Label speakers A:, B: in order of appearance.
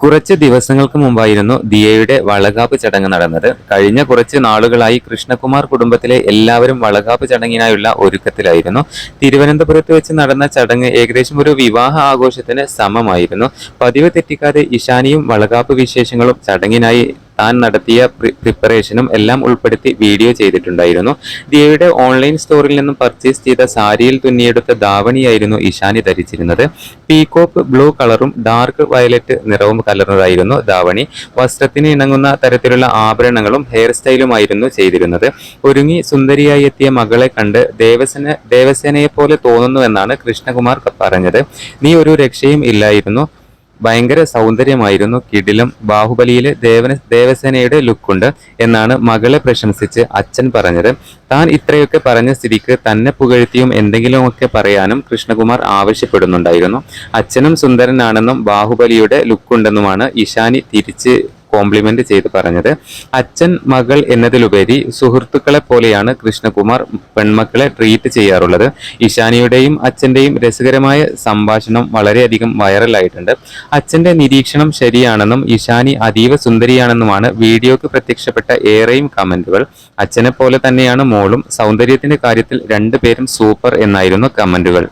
A: കുറച്ച് ദിവസങ്ങൾക്ക് മുമ്പായിരുന്നു ദിയയുടെ വളകാപ്പ് ചടങ്ങ് നടന്നത്. കഴിഞ്ഞ കുറച്ച് നാളുകളായി കൃഷ്ണകുമാർ കുടുംബത്തിലെ എല്ലാവരും വളകാപ്പ് ചടങ്ങിനായുള്ള ഒരുക്കത്തിലായിരുന്നു. തിരുവനന്തപുരത്ത് വെച്ച് നടന്ന ചടങ്ങ് ഏകദേശം ഒരു വിവാഹ ആഘോഷത്തിന് സമമായിരുന്നു. പതിവ് തെറ്റിക്കാതെ ഇഷാനിയും വളകാപ്പ് വിശേഷങ്ങളും ചടങ്ങിനായി താൻ നടത്തിയ പ്രിപ്പറേഷനും എല്ലാം ഉൾപ്പെടുത്തി വീഡിയോ ചെയ്തിട്ടുണ്ടായിരുന്നു. ദിയയുടെ ഓൺലൈൻ സ്റ്റോറിൽ നിന്നും പർച്ചേസ് ചെയ്ത സാരിയിൽ തുന്നിയെടുത്ത ധാവണിയായിരുന്നു ഇഷാനി ധരിച്ചിരുന്നത്. പീകോപ്പ് ബ്ലൂ കളറും ഡാർക്ക് വയലറ്റ് നിറവും കലർന്നതായിരുന്നു ധാവണി. വസ്ത്രത്തിന് ഇണങ്ങുന്ന തരത്തിലുള്ള ആഭരണങ്ങളും ഹെയർ സ്റ്റൈലുമായിരുന്നു ചെയ്തിരുന്നത്. ഒരുങ്ങി സുന്ദരിയായി എത്തിയ മകളെ കണ്ട് ദേവസേന ദേവസേനയെ പോലെ തോന്നുന്നുവെന്നാണ് കൃഷ്ണകുമാർ പറഞ്ഞത്. നീ ഒരു രക്ഷയും ഇല്ലായിരുന്നു. ഭയങ്കര സൗന്ദര്യമായിരുന്നു കിടിലും. ബാഹുബലിയിലെ ദേവന ദേവസേനയുടെ ലുക്കുണ്ട് എന്നാണ് മകളെ പ്രശംസിച്ച് അച്ഛൻ പറഞ്ഞത്. താൻ ഇത്രയൊക്കെ പറഞ്ഞ സ്ഥിതിക്ക് തന്നെ പുകഴ്ത്തിയും എന്തെങ്കിലുമൊക്കെ പറയാനും കൃഷ്ണകുമാർ ആവശ്യപ്പെടുന്നുണ്ടായിരുന്നു. അച്ഛനും സുന്ദരനാണെന്നും ബാഹുബലിയുടെ ലുക്കുണ്ടെന്നുമാണ് ഇഷാനി തിരിച്ച് കോംപ്ലിമെന്റ് ചെയ്ത് പറഞ്ഞത്. അച്ഛൻ മകൾ എന്നതിലുപരി സുഹൃത്തുക്കളെ പോലെയാണ് കൃഷ്ണകുമാർ പെൺമക്കളെ ട്രീറ്റ് ചെയ്യാറുള്ളത്. ഇഷാനിയുടെയും അച്ഛന്റെയും രസകരമായ സംഭാഷണം വളരെയധികം വൈറലായിട്ടുണ്ട് അച്ഛന്റെ നിരീക്ഷണം ശരിയാണെന്നും ഇഷാനി അതീവ സുന്ദരിയാണെന്നുമാണ് വീഡിയോക്ക് പ്രത്യക്ഷപ്പെട്ട ഏറെയും കമന്റുകൾ. അച്ഛനെ പോലെ തന്നെയാണ് മോളും. സൗന്ദര്യത്തിന്റെ കാര്യത്തിൽ രണ്ടുപേരും സൂപ്പർ എന്നായിരുന്നു കമന്റുകൾ.